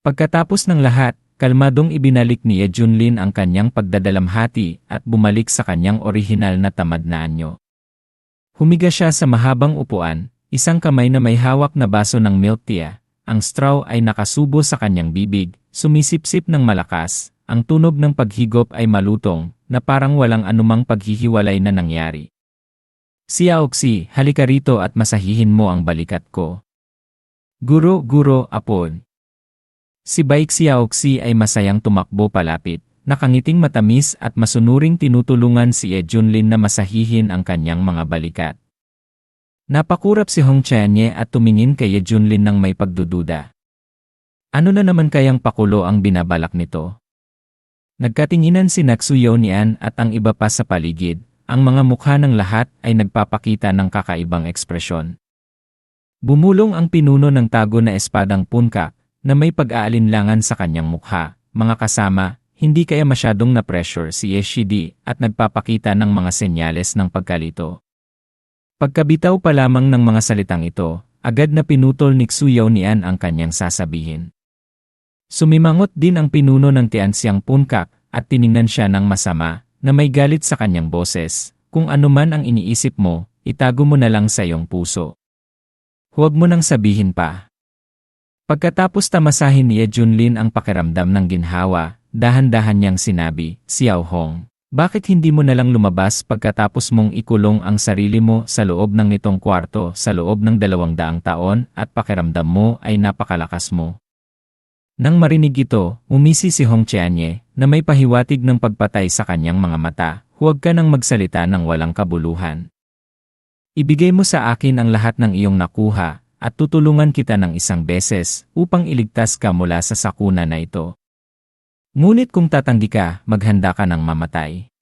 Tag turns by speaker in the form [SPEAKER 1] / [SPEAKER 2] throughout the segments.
[SPEAKER 1] Pagkatapos ng lahat, kalmadong ibinalik ni Ye Junlin ang kanyang pagdadalamhati at bumalik sa kanyang orihinal na tamad na anyo. Humiga siya sa mahabang upuan, isang kamay na may hawak na baso ng milk tea, ang straw ay nakasubo sa kanyang bibig, sumisipsip ng malakas, ang tunog ng paghigop ay malutong, na parang walang anumang paghihiwalay na nangyari. Si Aoxi, halika rito at masahihin mo ang balikat ko. Guro, guro, apon. Si Baik Xiaoxi ay masayang tumakbo palapit, nakangiting matamis at masunuring tinutulungan si Ye Junlin na masahihin ang kanyang mga balikat. Napakurap si Hong Chanye at tumingin kay Ye Junlin ng may pagdududa. Ano na naman kayang pakulo ang binabalak nito? Nagkatinginan si Naksuyo Nian at ang iba pa sa paligid, ang mga mukha ng lahat ay nagpapakita ng kakaibang ekspresyon. Bumulong ang pinuno ng tago na espadang punka, na may pag-aalinlangan sa kanyang mukha, mga kasama, hindi kaya masyadong na-pressure si Yeshidi at nagpapakita ng mga senyales ng pagkalito. Pagkabitaw pa lamang ng mga salitang ito, agad na pinutol ni Xuyaw Nian ang kanyang sasabihin. Sumimangot din ang pinuno ng Tianxiang Punkak at tiningnan siya ng masama na may galit sa kanyang boses, kung anuman ang iniisip mo, itago mo na lang sa iyong puso. Huwag mo nang sabihin pa. Pagkatapos tamasahin ni Junlin ang pakiramdam ng ginhawa, dahan-dahan niyang sinabi, Xiao Hong, bakit hindi mo nalang lumabas pagkatapos mong ikulong ang sarili mo sa loob ng nitong kwarto sa loob ng dalawang daang taon at pakiramdam mo ay napakalakas mo? Nang marinig ito, umisi si Hong Chianye na may pahiwatig ng pagpatay sa kanyang mga mata, huwag ka nang magsalita ng walang kabuluhan. Ibigay mo sa akin ang lahat ng iyong nakuha, at tutulungan kita ng isang beses upang iligtas ka mula sa sakuna na ito. Ngunit kung tatanggi ka, maghanda ka ng mamatay.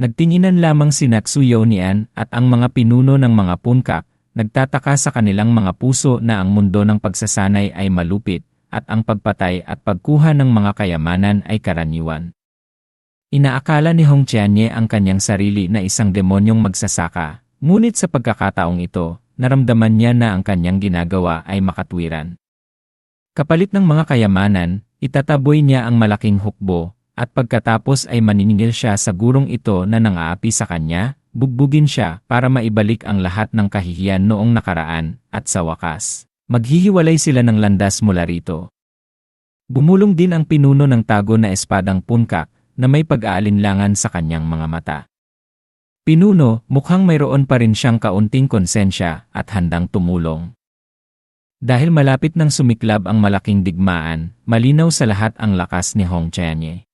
[SPEAKER 1] Nagtinginan lamang si Naksuyo niyan at ang mga pinuno ng mga punkak, nagtataka sa kanilang mga puso na ang mundo ng pagsasanay ay malupit, at ang pagpatay at pagkuha ng mga kayamanan ay karaniwan. Inaakala ni Hong Chianye ang kanyang sarili na isang demonyong magsasaka, ngunit sa pagkakataong ito, naramdaman niya na ang kanyang ginagawa ay makatwiran. Kapalit ng mga kayamanan, itataboy niya ang malaking hukbo, at pagkatapos ay maniningil siya sa gurong ito na nangaapi sa kanya, bugbugin siya para maibalik ang lahat ng kahihiyan noong nakaraan, at sa wakas, maghihiwalay sila ng landas mula rito. Bumulong din ang pinuno ng tago na espadang punkak na may pag-aalinlangan sa kanyang mga mata. Pinuno, mukhang mayroon pa rin siyang kaunting konsensya at handang tumulong. Dahil malapit nang sumiklab ang malaking digmaan, malinaw sa lahat ang lakas ni Hong Chanye.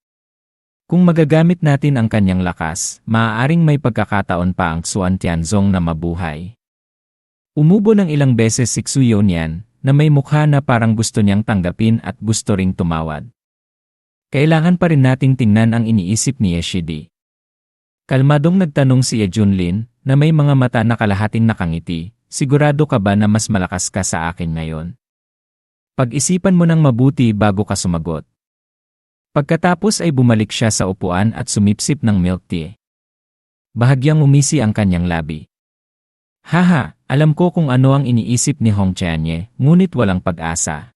[SPEAKER 1] Kung magagamit natin ang kanyang lakas, maaaring may pagkakataon pa ang Xuan Tianzong na mabuhay. Umubo ng ilang beses si Xuyo niyan, na may mukha na parang gusto niyang tanggapin at gusto ring tumawad. Kailangan pa rin nating tingnan ang iniisip ni Yeshidi. Kalmadong nagtanong si Junlin na may mga mata na kalahating nakangiti, sigurado ka ba na mas malakas ka sa akin ngayon? Pag-isipan mo ng mabuti bago ka sumagot. Pagkatapos ay bumalik siya sa upuan at sumipsip ng milk tea. Bahagyang umisi ang kanyang labi. Haha, alam ko kung ano ang iniisip ni Hong Chanye, ngunit walang pag-asa.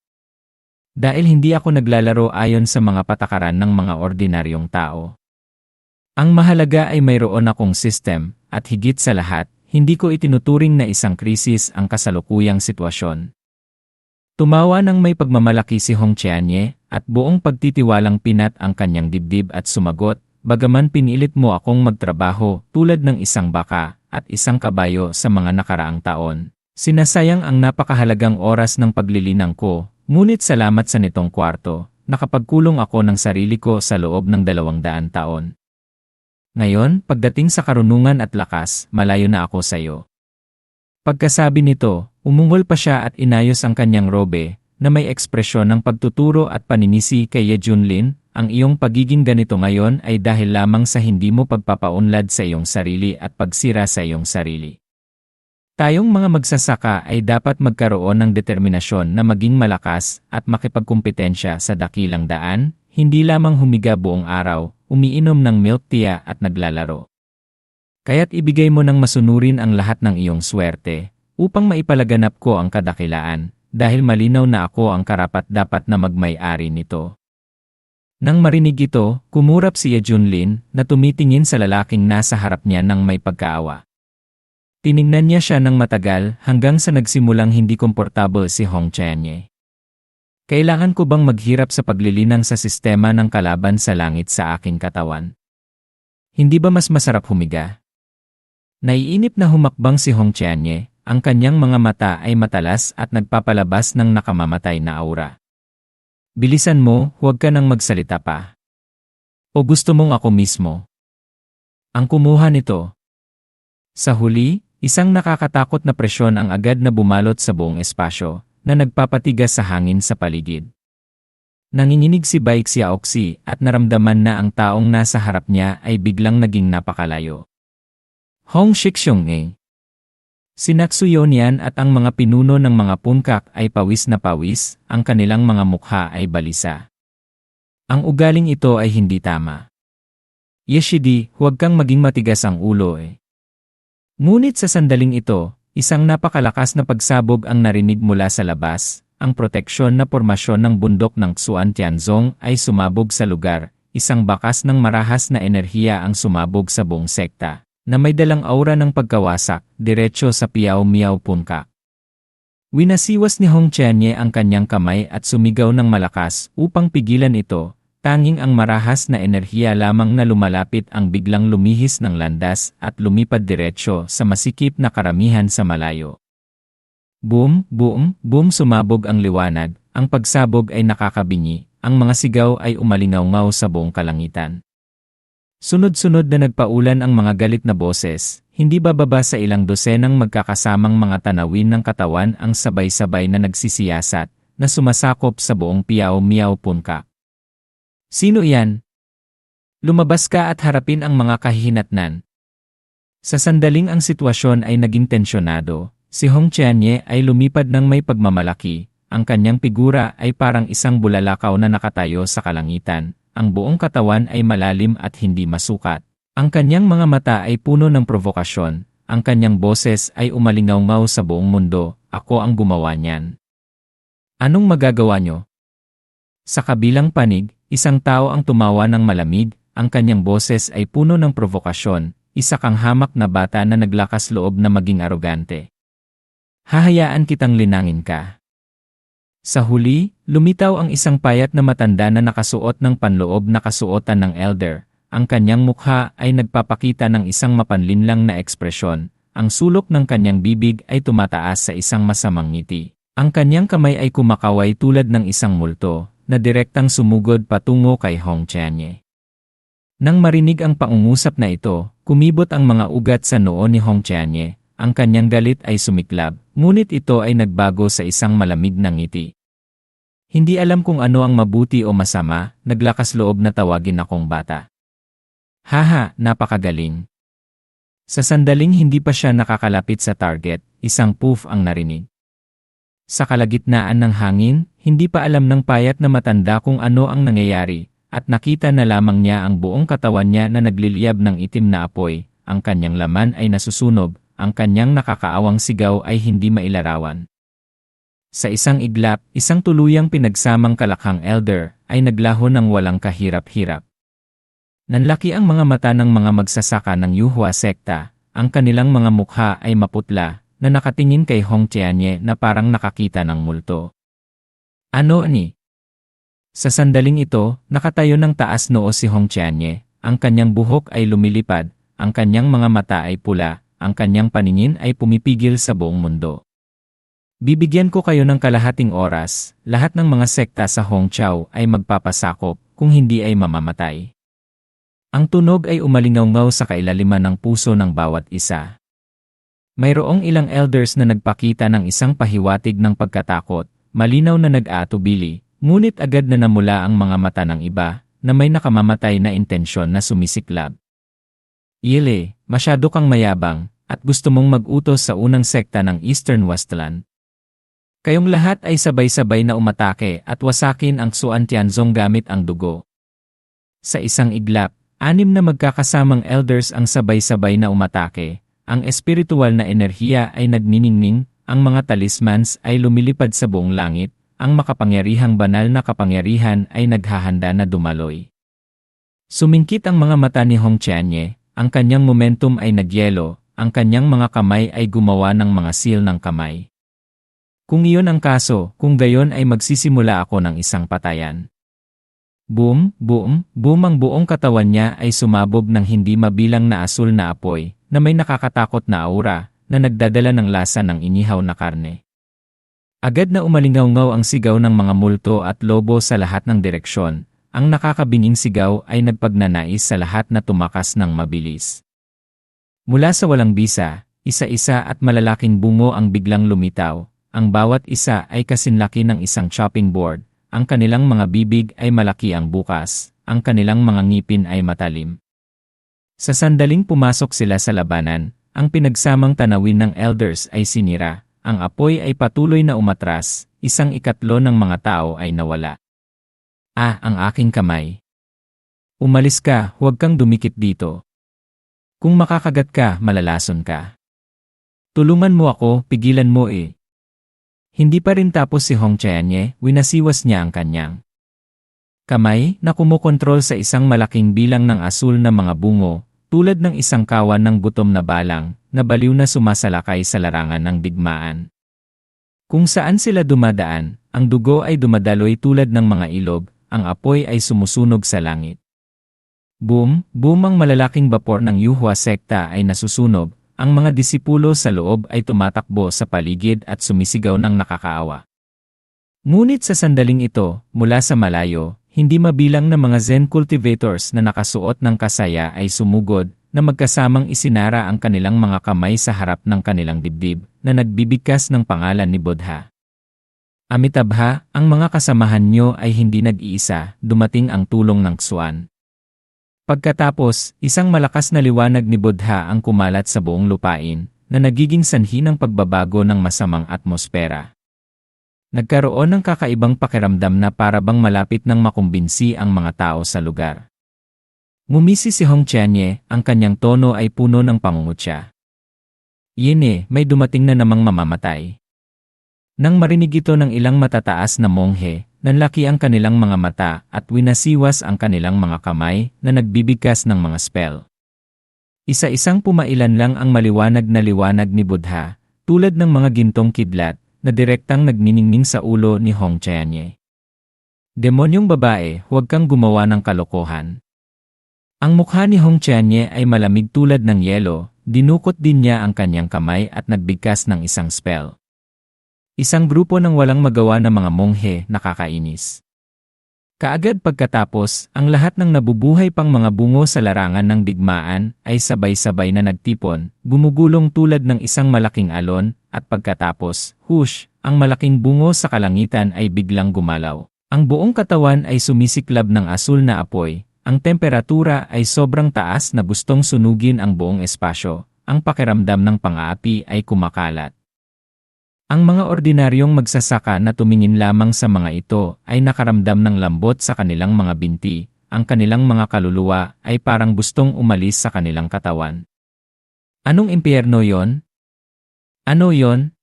[SPEAKER 1] Dahil hindi ako naglalaro ayon sa mga patakaran ng mga ordinaryong tao. Ang mahalaga ay mayroon akong system, at higit sa lahat, hindi ko itinuturing na isang krisis ang kasalukuyang sitwasyon. Tumawa ng may pagmamalaki si Hong Chianye, at buong pagtitiwalang pinat ang kanyang dibdib at sumagot, bagaman pinilit mo akong magtrabaho tulad ng isang baka at isang kabayo sa mga nakaraang taon. Sinasayang ang napakahalagang oras ng paglilinang ko, ngunit salamat sa nitong kwarto, nakapagkulong ako ng sarili ko sa loob ng dalawang daan taon. Ngayon, pagdating sa karunungan at lakas, malayo na ako sa iyo. Pagkasabi nito, umungol pa siya at inayos ang kanyang robe, na may ekspresyon ng pagtuturo at paninisi kay Ye Junlin, ang iyong pagiging ganito ngayon ay dahil lamang sa hindi mo pagpapaunlad sa iyong sarili at pagsira sa iyong sarili. Tayong mga magsasaka ay dapat magkaroon ng determinasyon na maging malakas at makipagkumpetensya sa dakilang daan, hindi lamang humiga buong araw, umiinom ng milk tea at naglalaro. Kaya't ibigay mo ng masunurin ang lahat ng iyong swerte, upang maipalaganap ko ang kadakilaan, dahil malinaw na ako ang karapat-dapat na magmay-ari nito. Nang marinig ito, kumurap si Junlin na tumitingin sa lalaking nasa harap niya ng may pagkaawa. Tiningnan niya siya ng matagal hanggang sa nagsimulang hindi komportable si Hong Chenye. Kailangan ko bang maghirap sa paglilinang sa sistema ng kalaban sa langit sa aking katawan? Hindi ba mas masarap humiga? Naiinip na humakbang si Hong Chenye, ang kanyang mga mata ay matalas at nagpapalabas ng nakamamatay na aura. Bilisan mo, huwag ka nang magsalita pa. O gusto mong ako mismo? Ang kumuha nito. Sa huli, isang nakakatakot na presyon ang agad na bumalot sa buong espasyo, na nagpapatigas sa hangin sa paligid. Nanginginig si Baik Xiaoxi at naramdaman na ang taong nasa harap niya ay biglang naging napakalayo. Hong Shixiong eh. Sinaksuyon at ang mga pinuno ng mga punkak ay pawis na pawis, ang kanilang mga mukha ay balisa. Ang ugaling ito ay hindi tama. Yeshidi, huwag kang maging matigas ang ulo eh. Ngunit sa sandaling ito, isang napakalakas na pagsabog ang narinig mula sa labas, ang proteksyon na pormasyon ng bundok ng Xuan Tianzong ay sumabog sa lugar, isang bakas ng marahas na enerhiya ang sumabog sa buong sekta na may dalang aura ng pagkawasak, diretso sa Piao Miao Punka. Winasiwas ni Hong Chenye ang kanyang kamay at sumigaw ng malakas upang pigilan ito, tanging ang marahas na enerhiya lamang na lumalapit ang biglang lumihis ng landas at lumipad diretsyo sa masikip na karamihan sa malayo. Boom, boom, boom sumabog ang liwanag, ang pagsabog ay nakakabingi, ang mga sigaw ay umalingaw sa buong kalangitan. Sunod-sunod na nagpaulan ang mga galit na boses, hindi bababa sa ilang dosenang magkakasamang mga tanawin ng katawan ang sabay-sabay na nagsisiyasat, na sumasakop sa buong Piao Miao Punka. Sino iyan? Lumabas ka at harapin ang mga kahihinatnan. Sa sandaling ang sitwasyon ay naging tensyonado, si Hong Chianye ay lumipad ng may pagmamalaki, ang kanyang figura ay parang isang bulalakaw na nakatayo sa kalangitan, ang buong katawan ay malalim at hindi masukat. Ang kanyang mga mata ay puno ng provokasyon, ang kanyang boses ay umalingaw sa buong mundo, ako ang gumawa niyan. Anong magagawa nyo? Sa kabilang panig, isang tao ang tumawa ng malamig, ang kanyang boses ay puno ng provokasyon, isa kang hamak na bata na naglakas loob na maging arogante. Hahayaan kitang linangin ka. Sa huli, lumitaw ang isang payat na matanda na nakasuot ng panloob na kasuotan ng elder. Ang kanyang mukha ay nagpapakita ng isang mapanlinlang na ekspresyon. Ang sulok ng kanyang bibig ay tumataas sa isang masamang ngiti. Ang kanyang kamay ay kumakaway tulad ng isang multo, na direktang sumugod patungo kay Hong Chanye. Nang marinig ang paungusap na ito, kumibot ang mga ugat sa noo ni Hong Chanye, ang kanyang galit ay sumiklab, ngunit ito ay nagbago sa isang malamig na ngiti. Hindi alam kung ano ang mabuti o masama, naglakas loob na tawagin akong bata. Haha, napakagaling. Sa sandaling hindi pa siya nakakalapit sa target, isang poof ang narinig. Sa kalagitnaan ng hangin, hindi pa alam ng payat na matanda kung ano ang nangyayari, at nakita na lamang niya ang buong katawan niya na nagliliyab ng itim na apoy, ang kanyang laman ay nasusunog, ang kanyang nakakaawang sigaw ay hindi mailarawan. Sa isang iglap, isang tuluyang pinagsamang kalakhang elder ay naglaho ng walang kahirap-hirap. Nanlaki ang mga mata ng mga magsasaka ng Yuhua sekta, ang kanilang mga mukha ay maputla, na nakatingin kay Hong Tianye na parang nakakita ng multo. Ano ni? Sa sandaling ito, nakatayo ng taas noo si Hong Tianye, ang kanyang buhok ay lumilipad, ang kanyang mga mata ay pula, ang kanyang paningin ay pumipigil sa buong mundo. Bibigyan ko kayo ng kalahating oras, lahat ng mga sekta sa Hongqiao ay magpapasakop, kung hindi ay mamamatay. Ang tunog ay umalingaw sa kailaliman ng puso ng bawat isa. Mayroong ilang elders na nagpakita ng isang pahiwatig ng pagkatakot, malinaw na nag-aatubili, ngunit agad na namula ang mga mata ng iba, na may nakamamatay na intensyon na sumisiklab. Yele, masyado kang mayabang, at gusto mong mag-utos sa unang sekta ng Eastern Westland. Kayong lahat ay sabay-sabay na umatake at wasakin ang Suan Tianzong gamit ang dugo. Sa isang iglap, anim na magkakasamang elders ang sabay-sabay na umatake. Ang espiritual na enerhiya ay nagniningning, ang mga talismans ay lumilipad sa buong langit, ang makapangyarihang banal na kapangyarihan ay naghahanda na dumaloy. Sumingkit ang mga mata ni Hong Chianye, ang kanyang momentum ay nagyelo, ang kanyang mga kamay ay gumawa ng mga seal ng kamay. Kung iyon ang kaso, kung gayon ay magsisimula ako ng isang patayan. Boom, boom, boom ang buong katawan niya ay sumabog ng hindi mabilang na asul na apoy, na may nakakatakot na aura, na nagdadala ng lasa ng inihaw na karne. Agad na umalingaw ang sigaw ng mga multo at lobo sa lahat ng direksyon, ang nakakabinging sigaw ay nagpagnanais sa lahat na tumakas ng mabilis. Mula sa walang bisa, isa-isa at malalaking bungo ang biglang lumitaw, ang bawat isa ay kasinlaki ng isang chopping board, ang kanilang mga bibig ay malaki ang bukas, ang kanilang mga ngipin ay matalim. Sa sandaling pumasok sila sa labanan, ang pinagsamang tanawin ng elders ay sinira, ang apoy ay patuloy na umatras, isang ikatlo ng mga tao ay nawala. Ah, ang aking kamay. Umalis ka, huwag kang dumikit dito. Kung makakagat ka, malalason ka. Tulungan mo ako, pigilan mo eh. Hindi pa rin tapos si Hong Chianye, winasiwas niya ang kanyang kamay na kumukontrol sa isang malaking bilang ng asul na mga bungo, tulad ng isang kawan ng gutom na balang, na baliw na sumasalakay sa larangan ng digmaan. Kung saan sila dumadaan, ang dugo ay dumadaloy tulad ng mga ilog, ang apoy ay sumusunog sa langit. Boom, boom ang malalaking bapor ng Yuhua sekta ay nasusunog, ang mga disipulo sa loob ay tumatakbo sa paligid at sumisigaw ng nakakaawa. Ngunit sa sandaling ito, mula sa malayo, hindi mabilang na mga Zen cultivators na nakasuot ng kasaya ay sumugod, na magkasamang isinara ang kanilang mga kamay sa harap ng kanilang dibdib, na nagbibigkas ng pangalan ni Buddha. Amitabha, ang mga kasamahan nyo ay hindi nag-iisa, dumating ang tulong ng Xuan. Pagkatapos, isang malakas na liwanag ni Buddha ang kumalat sa buong lupain, na nagiging sanhi ng pagbabago ng masamang atmosfera. Nagkaroon ng kakaibang pakiramdam na para bang malapit ng makumbinsi ang mga tao sa lugar. Ngumisi si Hong Chianye, ang kanyang tono ay puno ng pangungutya. Yene, may dumating na namang mamamatay. Nang marinig ito ng ilang matataas na monghe, nanlaki ang kanilang mga mata at winasiwas ang kanilang mga kamay na nagbibigkas ng mga spell. Isa-isang pumailan lang ang maliwanag na liwanag ni Buddha, tulad ng mga gintong kidlat, na direktang nagniningning sa ulo ni Hong Chianye. Demonyong babae, huwag kang gumawa ng kalokohan. Ang mukha ni Hong Chianye ay malamig tulad ng yelo, dinukot din niya ang kanyang kamay at nagbigkas ng isang spell. Isang grupo ng walang magawa na mga monghe nakakainis. Kaagad pagkatapos, ang lahat ng nabubuhay pang mga bungo sa larangan ng digmaan ay sabay-sabay na nagtipon, gumugulong tulad ng isang malaking alon, at pagkatapos, hush, ang malaking bungo sa kalangitan ay biglang gumalaw. Ang buong katawan ay sumisiklab ng asul na apoy, ang temperatura ay sobrang taas na gustong sunugin ang buong espasyo, ang pakiramdam ng pang-aapi ay kumakalat. Ang mga ordinaryong magsasaka na tumingin lamang sa mga ito ay nakaramdam ng lambot sa kanilang mga binti, ang kanilang mga kaluluwa ay parang gustong umalis sa kanilang katawan. Anong impyerno yon? Ano yon?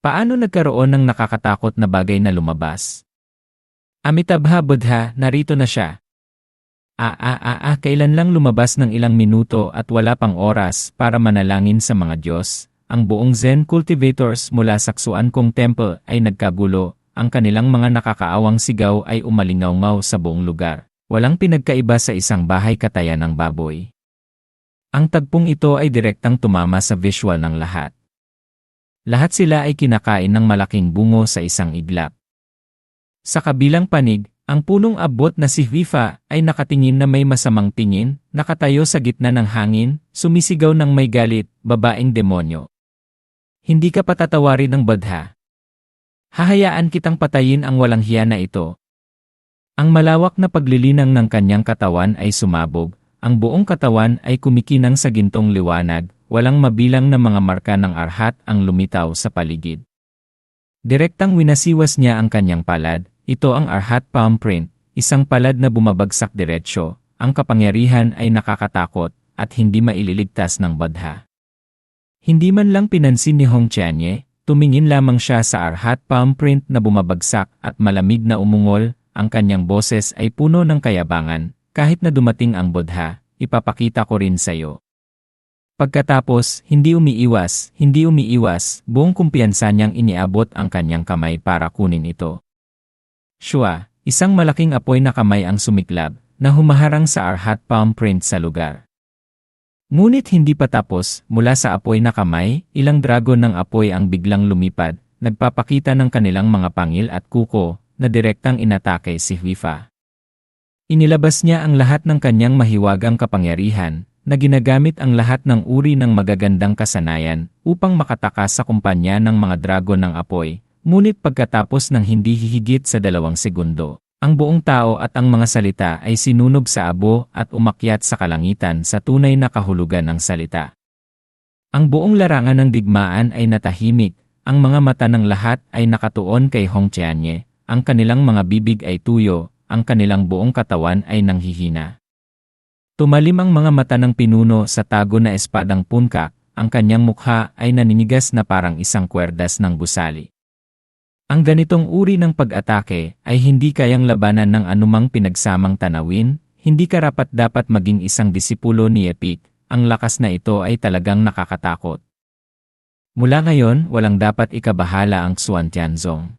[SPEAKER 1] Paano nagkaroon ng nakakatakot na bagay na lumabas? Amitabha Buddha, narito na siya. Ah, kailan lang lumabas ng ilang minuto at wala pang oras para manalangin sa mga Diyos, ang buong Zen cultivators mula sa Ksuan Kong Temple ay nagkagulo, ang kanilang mga nakakaawang sigaw ay umalingaw sa buong lugar. Walang pinagkaiba sa isang bahay katayan ng baboy. Ang tagpong ito ay direktang tumama sa visual ng lahat. Lahat sila ay kinakain ng malaking bungo sa isang iglap. Sa kabilang panig, ang punong abot na si Vifa ay nakatingin na may masamang tingin, nakatayo sa gitna ng hangin, sumisigaw ng may galit, babaeng demonyo. Hindi ka patatawarin ng badha. Hahayaan kitang patayin ang walang hiya na ito. Ang malawak na paglilinang ng kanyang katawan ay sumabog, ang buong katawan ay kumikinang sa gintong liwanag, walang mabilang na mga marka ng arhat ang lumitaw sa paligid. Direktang winasiwas niya ang kanyang palad, ito ang arhat palm print, isang palad na bumabagsak diretsyo, ang kapangyarihan ay nakakatakot at hindi maililigtas ng badha. Hindi man lang pinansin ni Hong Chianye, tumingin lamang siya sa arhat palm print na bumabagsak at malamig na umungol, ang kanyang boses ay puno ng kayabangan, kahit na dumating ang Buddha, ipapakita ko rin sa'yo. Pagkatapos, hindi umiiwas, hindi umiiwas, buong kumpiyansa niyang iniabot ang kanyang kamay para kunin ito. Shua, isang malaking apoy na kamay ang sumiklab, na humaharang sa arhat palm print sa lugar. Ngunit hindi pa tapos, mula sa apoy na kamay, ilang dragon ng apoy ang biglang lumipad, nagpapakita ng kanilang mga pangil at kuko, na direktang inatake si Huifa. Inilabas niya ang lahat ng kanyang mahiwagang kapangyarihan, na ginagamit ang lahat ng uri ng magagandang kasanayan upang makatakas sa kumpanya ng mga dragon ng apoy, ngunit pagkatapos ng hindi hihigit sa dalawang segundo, ang buong tao at ang mga salita ay sinunog sa abo at umakyat sa kalangitan sa tunay na kahulugan ng salita. Ang buong larangan ng digmaan ay natahimik, ang mga mata ng lahat ay nakatuon kay Hong Chianye, ang kanilang mga bibig ay tuyo, ang kanilang buong katawan ay nanghihina. Tumalim ang mga mata ng pinuno sa tago na espadang punkak, ang kanyang mukha ay naninigas na parang isang kwerdas ng gusali. Ang ganitong uri ng pag-atake ay hindi kayang labanan ng anumang pinagsamang tanawin, hindi karapat dapat maging isang disipulo ni Epic, ang lakas na ito ay talagang nakakatakot. Mula ngayon, walang dapat ikabahala ang Xuan Tianzong.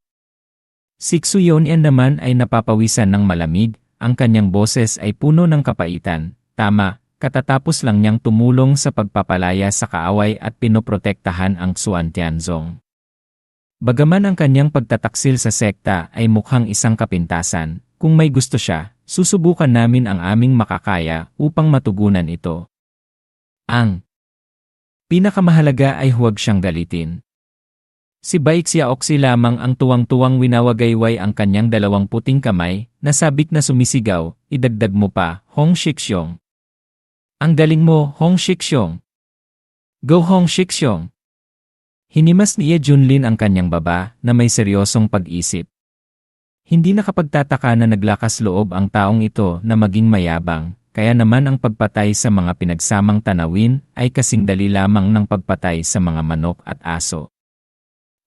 [SPEAKER 1] Si Xuyonian naman ay napapawisan ng malamig, ang kanyang boses ay puno ng kapaitan, tama, katatapos lang niyang tumulong sa pagpapalaya sa kaaway at pinoprotektahan ang Xuan Tianzong. Bagaman ang kanyang pagtataksil sa sekta ay mukhang isang kapintasan, kung may gusto siya, susubukan namin ang aming makakaya upang matugunan ito. Ang pinakamahalaga ay huwag siyang galitin. Si Baixia Oxy lamang ang tuwang-tuwang winawagayway ang kanyang dalawang puting kamay, nasabik na sumisigaw, idagdag mo pa, Hong Shixiong. Ang galing mo, Hong Shixiong. Go Hong Shixiong. Hinimas ni Ye Junlin ang kanyang baba na may seryosong pag-isip. Hindi nakapagtataka na naglakas loob ang taong ito na maging mayabang, kaya naman ang pagpatay sa mga pinagsamang tanawin ay kasing dali lamang ng pagpatay sa mga manok at aso.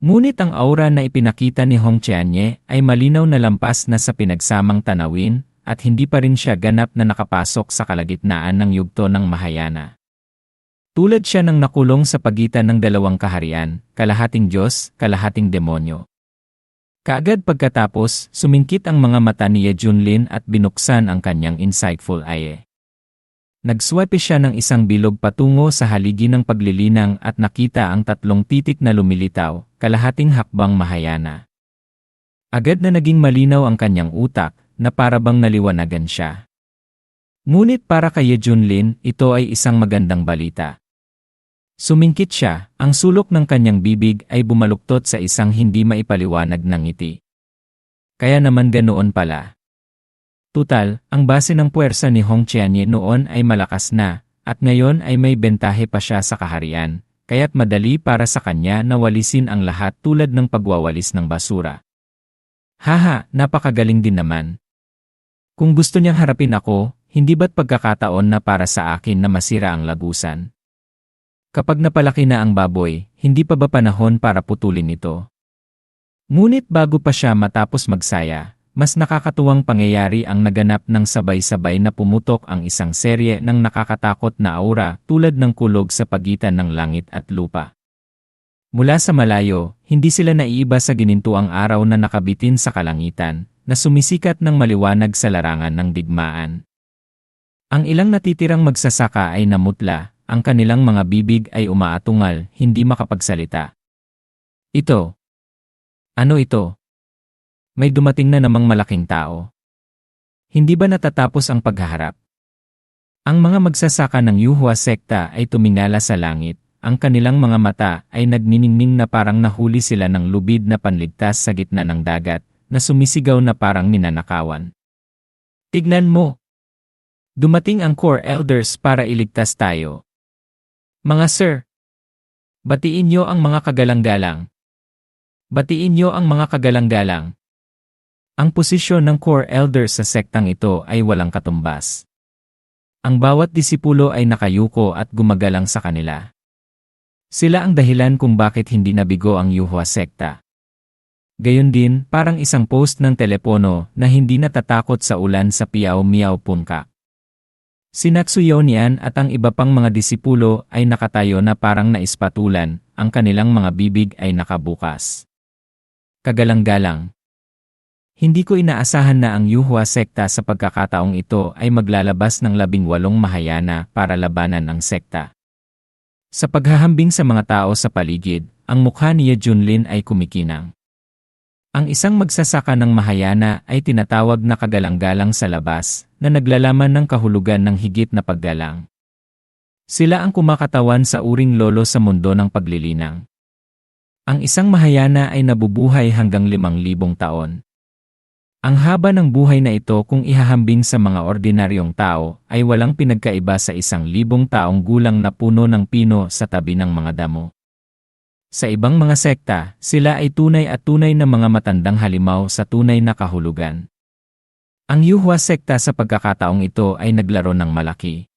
[SPEAKER 1] Ngunit ang aura na ipinakita ni Hong Chianye ay malinaw na lampas na sa pinagsamang tanawin at hindi pa rin siya ganap na nakapasok sa kalagitnaan ng yugto ng Mahayana. Tulad siya ng nakulong sa pagitan ng dalawang kaharian, kalahating Diyos, kalahating demonyo. Kaagad pagkatapos, sumingkit ang mga mata ni Ye Junlin at binuksan ang kanyang insightful eye. Nagswipe siya ng isang bilog patungo sa haligi ng paglilinang at nakita ang tatlong titik na lumilitaw, kalahating hakbang mahayana. Agad na naging malinaw ang kanyang utak, na parabang naliwanagan siya. Ngunit para kay Ye Junlin, ito ay isang magandang balita. Sumingkit siya, ang sulok ng kanyang bibig ay bumaluktot sa isang hindi maipaliwanag ng ngiti. Kaya naman ganoon pala. Tutal, ang base ng puwersa ni Hong Chianye noon ay malakas na, at ngayon ay may bentahe pa siya sa kaharian, kaya't madali para sa kanya na walisin ang lahat tulad ng pagwawalis ng basura. Haha, napakagaling din naman. Kung gusto niyang harapin ako, hindi ba't pagkakataon na para sa akin na masira ang lagusan? Kapag napalaki na ang baboy, hindi pa ba panahon para putulin ito? Ngunit bago pa siya matapos magsaya, mas nakakatuwang pangyayari ang naganap ng sabay-sabay na pumutok ang isang serye ng nakakatakot na aura tulad ng kulog sa pagitan ng langit at lupa. Mula sa malayo, hindi sila naiiba sa ginintuang araw na nakabitin sa kalangitan, na sumisikat ng maliwanag sa larangan ng digmaan. Ang ilang natitirang magsasaka ay namutla, ang kanilang mga bibig ay umaatungal, hindi makapagsalita. Ito. Ano ito? May dumating na namang malaking tao. Hindi ba natatapos ang paghaharap? Ang mga magsasaka ng Yuhua sekta ay tumingala sa langit, ang kanilang mga mata ay nagniningning na parang nahuli sila ng lubid na panligtas sa gitna ng dagat, na sumisigaw na parang ninanakawan. Tignan mo! Dumating ang core elders para iligtas tayo. Mga sir, batiin niyo ang mga kagalang-galang. Batiin niyo ang mga kagalang-galang. Ang posisyon ng core elders sa sektang ito ay walang katumbas. Ang bawat disipulo ay nakayuko at gumagalang sa kanila. Sila ang dahilan kung bakit hindi nabigo ang Yuhua sekta. Gayon din, parang isang post ng telepono na hindi natatakot sa ulan sa Piao Miao Punka. Si Natsuyonian at ang iba pang mga disipulo ay nakatayo na parang naispatulan, ang kanilang mga bibig ay nakabukas. Kagalang-galang. Hindi ko inaasahan na ang Yuhua sekta sa pagkakataong ito ay maglalabas ng labing walong mahayana para labanan ang sekta. Sa paghahambing sa mga tao sa paligid, ang mukha ni Junlin ay kumikinang. Ang isang magsasaka ng Mahayana ay tinatawag na kagalang-galang sa labas, na naglalaman ng kahulugan ng higit na paggalang. Sila ang kumakatawan sa uring lolo sa mundo ng paglilinang. Ang isang Mahayana ay nabubuhay hanggang limang libong taon. Ang haba ng buhay na ito kung ihahambing sa mga ordinaryong tao ay walang pinagkaiba sa isang libong taong gulang na puno ng pino sa tabi ng mga damo. Sa ibang mga sekta, sila ay tunay at tunay na mga matandang halimaw sa tunay na kahulugan. Ang Yuhua sekta sa pagkakataong ito ay naglaro ng malaki.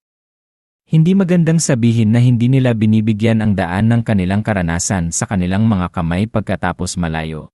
[SPEAKER 1] Hindi magandang sabihin na hindi nila binibigyan ang daan ng kanilang karanasan sa kanilang mga kamay pagkatapos malayo.